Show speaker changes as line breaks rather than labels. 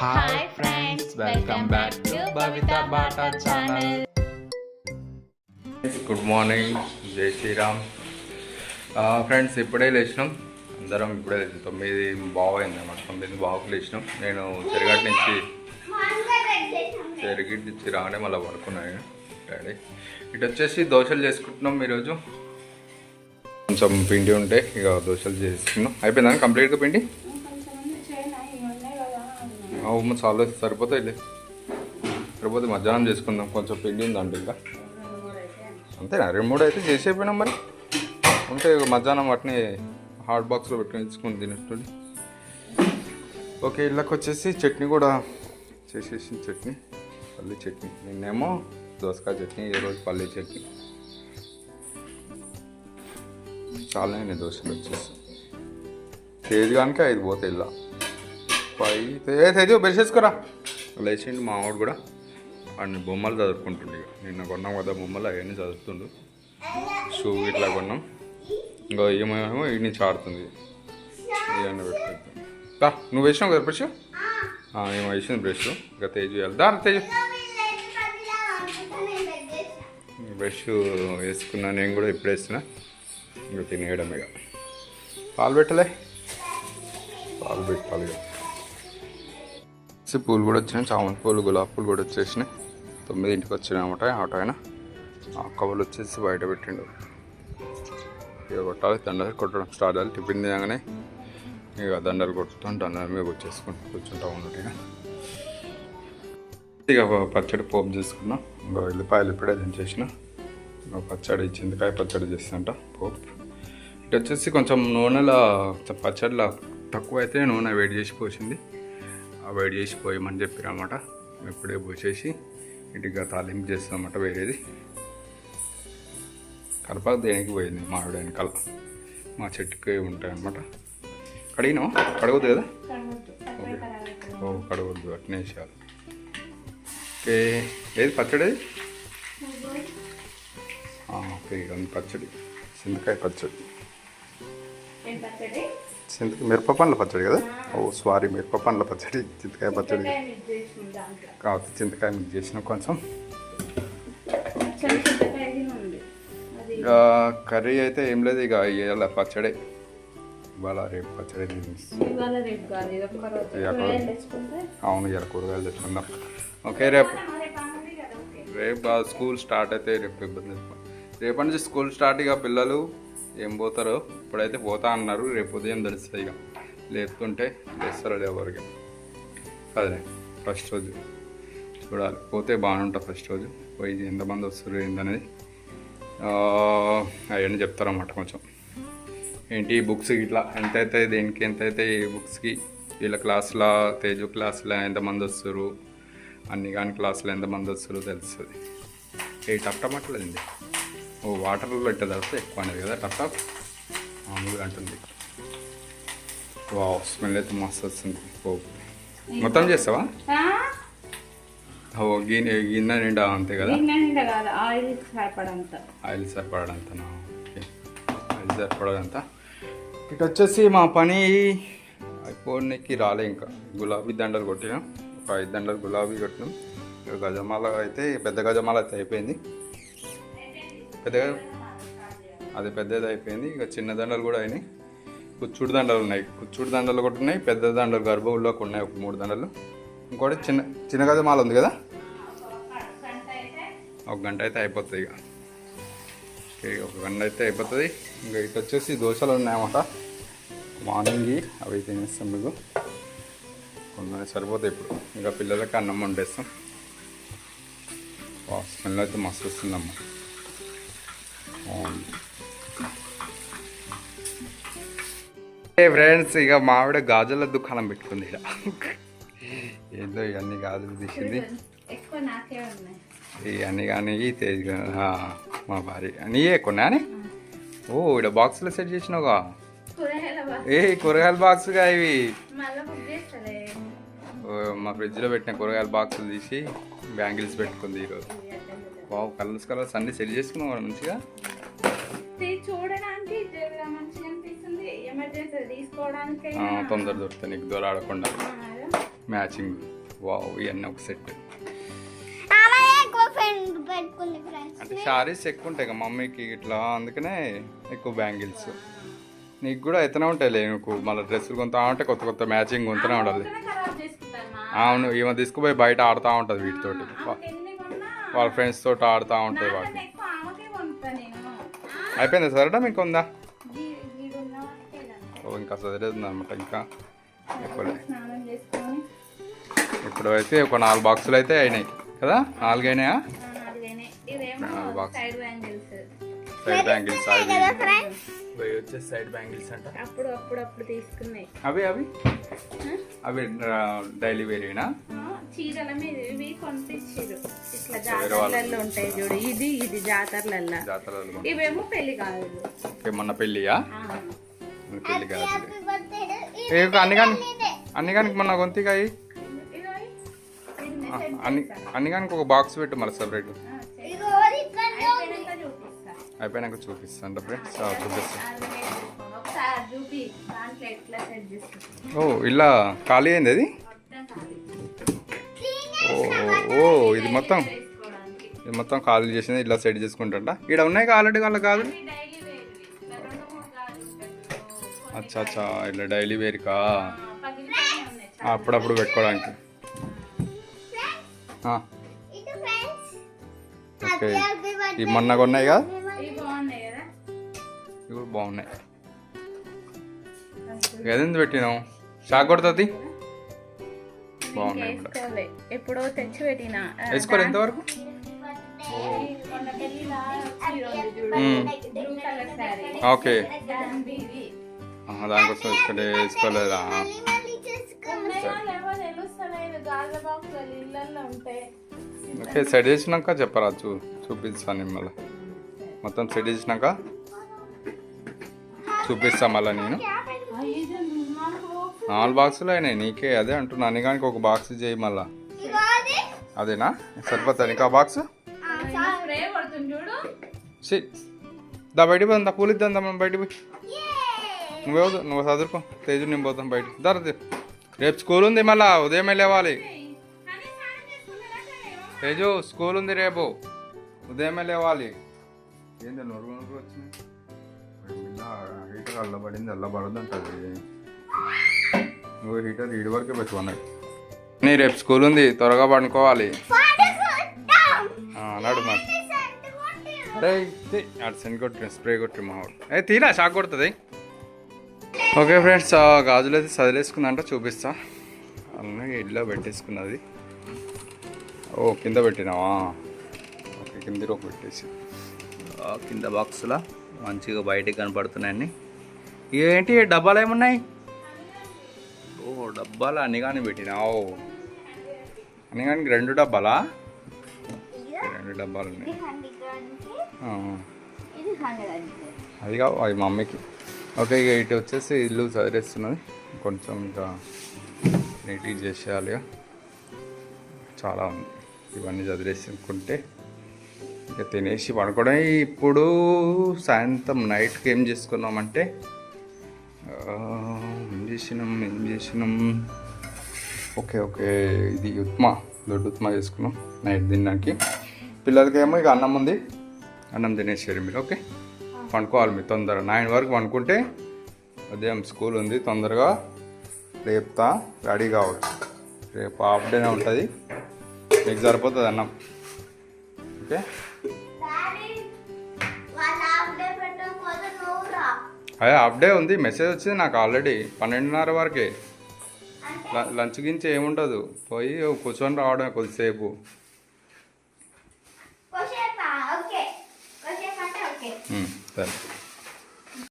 Hi friends welcome back to Bavitha Bata channel
good morning Jai Shriram friends ఇప్పుడే లేచినాం. అందరం ఇప్పుడే. తొమ్మిది బావు అయింది అన్నమాట. తొమ్మిది బావుకు లేచినాం. నేను చెరగట్ నుంచి చెరగిట్ నుంచి రాగానే మళ్ళీ పడుకున్నాను డాడీ. ఇటు వచ్చేసి దోశలు చేసుకుంటున్నాం ఈరోజు. కొంచెం పిండి ఉంటే ఇక దోశలు చేసుకున్నాం. అయిపోయిందా? కంప్లీట్గా పిండి? ఆ, ఉమ్మ చాలా సరిపోతాయిలే సరిపోతే మధ్యాహ్నం చేసుకుందాం. కొంచెం పిండి ఉందండి ఇంకా. అంతేనా? రెండు మూడు అయితే చేసేపోయినాం మరి. ఉంటే మధ్యాహ్నం వాటిని హాట్ బాక్స్లో పెట్టుకుని తెచ్చుకుని తినట్టు ఓకే ఇళ్ళకి వచ్చేసి చట్నీ కూడా చేసేసి చట్నీ. పల్లి చట్నీ. నిన్నేమో దోసకాయ చట్నీ ఈ రోజు పల్లి చట్నీ. చాలా అయినాయి దోశలు వచ్చేసి. తేజ్ కనుక ఐదు పోతే ఇలా. పై తే తేజు లేచిండు మా ఆవిడ కూడా. అన్ని బొమ్మలు చదువుకుంటుండే ఇక. నిన్న కొన్నాం కదా బొమ్మలు అవన్నీ చదువుతుండు. షూ ఇట్లా కొన్నాం. ఇంకా ఏమేమో ఈ నుంచి ఆడుతుంది. ఇవన్నీ పెట్టుకుంటాం దా నువ్వు వేసినావు కదా బ్రష్ ఏమో వేసింది బ్రష్ ఇంకా తేజు వేయాలి. దా తేజు. బ్రష్ వేసుకున్నా నేను కూడా ఇప్పుడు వేస్తున్నా ఇంకా తినేయడం ఇక. పాలు పెట్టలే? పాలు పెట్టాలి ఇక. వచ్చి పూలు కూడా వచ్చినాయి. చామంతి పూలు గులాబీ పూలు కూడా వచ్చేసినాయి. తొమ్మిదింటికి వచ్చినాయి అనమాట ఆట ఆయన ఆ కవర్లు వచ్చేసి బయట పెట్టిండు. ఇక కొట్టాలి దండలు కొట్టడం స్టార్ట్ చేయాలి. టిఫిన్ తినగానే ఇక దండలు కొట్టుతాం దండల మీద వచ్చేసుకుంటూ కూర్చుంటా ఉన్నట్టుగా ఇక పచ్చడి పోపు చేసుకున్నాం. ఇంకా ఎల్లిపాయలు ఇప్పుడే దించేసిన. ఇంకా పచ్చడి చింతకాయ పచ్చడి చేస్తుంట పోపు. ఇటు వచ్చేసి కొంచెం నూనెలో పచ్చడిలో తక్కువ అయితే నూనె వేడి చేసి పోసింది. ఆ వేడి చేసి పోయమని చెప్పారు అనమాట ఇప్పుడే పోసేసి ఇటుగా తాలింపు చేస్తామన్నమాట వేరేది. కలపాక దేనికి పోయింది మామిడి వెనకాల? మా చెట్టుకి ఉంటాయి అనమాట కడిగినా కడగద్దు కదా? ఓ కడగద్దు. అట్నే వేసేయాలి ఓకే. ఏది పచ్చడి? ఓకే. పచ్చడి. చింతకాయ పచ్చడి. చింత మిరప పండ్ల పచ్చడి కదా? ఓ సారీ మిరప పండ్ల పచ్చడి చింతకాయ పచ్చడి. కావచ్చు చింతకాయ మిక్స్ చేసిన కొంచెం. ఇక కర్రీ అయితే ఏం లేదు ఇక ఇవాళ పచ్చడే ఇవాళ రేపు పచ్చడి అవును ఇవాళ కూరగాయలు తెచ్చుకుందాం. ఓకే రేపు. రేపు స్కూల్ స్టార్ట్ అయితే రేపు ఇబ్బంది. రేపటి నుంచి స్కూల్ స్టార్ట్ ఇక పిల్లలు. ఏం పోతారో ఇప్పుడైతే పోతా అన్నారు. రేపు ఉదయం తెలుస్తుంది ఇక. లేపుతుంటే లేస్తారో ఎవరికి. అదే ఫస్ట్ రోజు. చూడాలి. పోతే బాగానే ఉంటుంది ఫస్ట్ రోజు. పోయి ఎంతమంది వస్తారు ఏందనేది. అవన్నీ చెప్తారన్నమాట కొంచెం. ఏంటి బుక్స్ ఇట్లా ఎంత అయితే దేనికి ఎంత అయితే ఈ బుక్స్కి వీళ్ళ క్లాస్లో తేజు క్లాస్లో ఎంతమంది వస్తారు? అన్ని కానీ క్లాసులో ఎంతమంది వస్తారు తెలుస్తుంది. ఏ టప్ టప్ ఓ వాటర్లో ఇట్లా తడితే ఎక్కువ అనేది కదా టప్ టప్? మామూలుగా అంటుంది. వా స్మెల్ అయితే మస్తు వస్తుంది. పోపు మొత్తం చేస్తావా? ఓ గిన్నె గిన్నె నిండా అంతే కదా?
ఆయిల్ సరిపడంత.
ఆయిల్ సరిపడంతనా? ఓకే. ఆయిల్ ఇటు వచ్చేసి మా పని అయిపోనికి రాలే ఇంకా. గులాబీ దండలు కొట్టినాం. ఒక ఐదు దండలు గులాబీ కొట్టినాం. గజమాల అయితే పెద్ద గజమాల అయితే అయిపోయింది. పెద్దగా అది పెద్దది అయిపోయింది ఇక చిన్న దండలు కూడా అయినాయి. కుచ్చుడు దండలు ఉన్నాయి. కుచ్చుడు దండలు కూడా ఉన్నాయి. పెద్ద దండలు గర్భగుడిలోకి ఉన్నాయి. ఒక మూడు దండలు. ఇంకోటి చిన్న చిన్న గజమాల ఉంది కదా? ఒక గంట అయితే అయిపోతుంది ఇక. ఒక గంట అయితే అయిపోతుంది. ఇంకా ఇటు వచ్చేసి దోశలు ఉన్నాయన్నమాట. మార్నింగ్ అవి తినేస్తాం మీకు. కొన్ని సరిపోతాయి ఇప్పుడు. ఇంకా పిల్లలకి అన్నం వండేస్తాం. స్మెల్ అయితే మస్తు వస్తుందమ్మా. ఫ్రెండ్స్ ఇక మావిడ గాజుల దుకాణం పెట్టుకుంది ఇక్కడ ఏందో ఇవన్నీ గాజులు తీసింది. ఇవన్నీ కానీ తేజ్ మా భార్య. నీయే కొన్నా అని? ఓ ఇక్కడ బాక్స్లో సెట్ చేసినావుగా? ఏ కూరగాయల బాక్స్గా ఇవి? మా ఫ్రిడ్జ్లో పెట్టిన కూరగాయల బాక్సులు తీసి బ్యాంగిల్స్ పెట్టుకుంది ఈరోజు. బావు కలర్స్ కలర్స్ అన్ని సెట్ చేసుకున్నావు మంచిగా?
చూడడానికి
తొందర దొరుకుతాయి. నీకు దూరం ఆడకుండా. మ్యాచింగ్ వావ్ ఇవన్నీ ఒక సెట్ అంటే శారీస్ ఎక్కువ ఉంటాయి కదా మమ్మీకి ఇట్లా. అందుకనే ఎక్కువ బ్యాంగిల్స్. నీకు కూడా అయితేనే ఉంటాయి నీకు. మళ్ళీ డ్రెస్సులు కొంత ఉంటే కొత్త కొత్త మ్యాచింగ్ కొంతనే ఉండాలి. అవును ఈమె తీసుకుపోయి బయట ఆడుతూ ఉంటుంది వీటితోటి. వాళ్ళ ఫ్రెండ్స్ తోటి ఆడుతూ ఉంటుంది వాటి
నాకన్నా ఎక్కువ ఆమెకే కొంటా నేను.
అయిపోయిందా? సరేటా మీకు ఉందా? ఇంకా చదివేది అనమాట ఇంకా ఎక్కువలే ఇప్పుడు అయితే ఒక నాలుగు బాక్సులు అయితే అయినాయి కదా నాలుగు అయినాయా
ఆ, నాలుగైనాయి. ఇదేమో
నాలుగు box.
సైడ్ బ్యాంగిల్స్
అవి
కదా ఫ్రెండ్స్
ఇవి వచ్చేసి సైడ్ బ్యాంగిల్స్ అంట
అప్పుడు అప్పుడు అప్పుడు తీసుకున్నాయి
అవి అవి అవి డైలీ వేరేనా
చీరల మీద ఇవి కొనిపించారు ఇట్లా. జాతరలలో ఉంటాయి చూడు ఇది ఇది జాతరలల్లో
జాతరలో
ఇవేమో పెళ్ళి కాదు
మొన్న పెళ్ళియా పెళ్ళి కాదు. అన్ని కానీ అన్ని కానీ మొన్న
మెసేజ్
అన్ని అన్ని కానీ ఒక బాక్స్ పెట్టు మళ్ళీ సపరేట్.
ఇగో ఇక్కడ
అయిపోయినాక చూపిస్తా.
అయిపోయినాక చూపిస్తాను ఫ్రెండ్స్. చూపిస్తాను ఓ ఇలా ఖాళీ అయింది అది? ఓ ఓ ఇది మొత్తం.
వేసుకోవడానికి.
ఇది మొత్తం ఖాళీ చేసింది ఇలా సెట్ చేసుకుంటా ఇక్కడ ఉన్నాయి ఆల్రెడీ వాళ్ళ కాదు అచ్చా అచ్చా ఇలా డైలీ వేర్కా. అప్పుడప్పుడు పెట్టుకోవడానికి. ఓకే. ఇవి మొన్న కొన్నాయి కదా
ఇవి బాగున్నాయి.
ఏదైంది పెట్టినావు? షాక్ కొడుతుంది బాగున్నాయి
ఎప్పుడో తెచ్చి పెట్టిన.
వేసుకోరు ఎంతవరకు ఓకే. దానికోసం వేసుకుంటే వేసుకోలేదా ఓకే సెట్ చేసినాక చెప్పరా చూ చూపిస్తాను మళ్ళీ మొత్తం సెట్ చేసినాక చూపిస్తా మళ్ళీ నేను
నాలుగు బాక్స్
నాలుగు బాక్సులు అయినాయి నీకే అదే అంటున్నా అన్నిగానికి ఒక బాక్స్ చేయి మళ్ళా అదేనా సరిపోతా నీకు ఆ బాక్స్ దా బయటికి పోదాం దా పూలు ఇద్దాం దా మనం బయటికి పోయి నువ్వే వద్దు, నువ్వు చదువుకో తేజు నేను పోతాం బయట దర రేపు స్కూల్ ఉంది మళ్ళా ఉదయమే లేవాలి. తేజు స్కూల్ ఉంది రేపు. ఉదయమే లేవాలి. ఏంది నొరుగు నొరుగు వచ్చింది? హీటర్ అల్లబడింది అల్లబడదు అంటది నువ్వు హీటర్ ఈడి వరకే పెట్టుకున్నాయి నీ రేపు స్కూల్ ఉంది త్వరగా పడుకోవాలి.
పడుకుంటాం
ఆ, నడు మరి. అరే అటు సెండ్ కొట్టి స్ప్రే కొట్టి మా వాడు. ఏ తీరా షాక్ కొడుతుంది. ఓకే ఫ్రెండ్స్ ఆ గాజులు అయితే చదిలేసుకుందంట చూపిస్తా. అన్నీ ఇల్లు పెట్టేసుకున్నది. ఓ కింద పెట్టినావా? ఓకే కింద ఒక పెట్టేసి. కింద బాక్స్లో? మంచిగా బయటికి కనపడుతున్నాయన్ని ఏంటి డబ్బాలు ఏమున్నాయి? ఓ డబ్బాలు? అన్ని కానీ పెట్టినావు. కానీ రెండు డబ్బాలా? రెండు డబ్బాలు ఉన్నాయి అది కావు అవి మా మమ్మీకి. ఓకే ఇక ఇటు వచ్చేసి ఇల్లు చదివేస్తున్నది కొంచెం ఇంకా నీట్గా చేసేయాలి ఇక. చాలా ఉంది. ఇవన్నీ చదివేసుకుంటే ఇక తినేసి పడుకోవడం ఇప్పుడు సాయంత్రం నైట్కి ఏం చేసుకున్నామంటే ఏం చేసినాం ఏం చేసినాం? ఓకే ఓకే ఇది ఉప్మా దొడ్డు ఉప్మా చేసుకున్నాం నైట్ తినడానికి పిల్లలకేమో ఇక అన్నం ఉంది. అన్నం తినేసారు మీరు ఓకే? పండుకోవాలి మీరు తొందరగా. నైన్ వరకు పండుకుంటే ఉదయం స్కూల్ ఉంది తొందరగా రేపుతా రెడీ కావచ్చు. రేపు హాఫ్ డేనే ఉంటుంది. మీకు సరిపోతుంది అన్నం. ఓకే? అదే హాఫ్ డే ఉంది మెసేజ్ వచ్చింది నాకు ఆల్రెడీ పన్నెండున్నర వరకే. లంచ్ గించి ఏముండదు. పోయి కూర్చొని రావడమే కొద్దిసేపు. Then.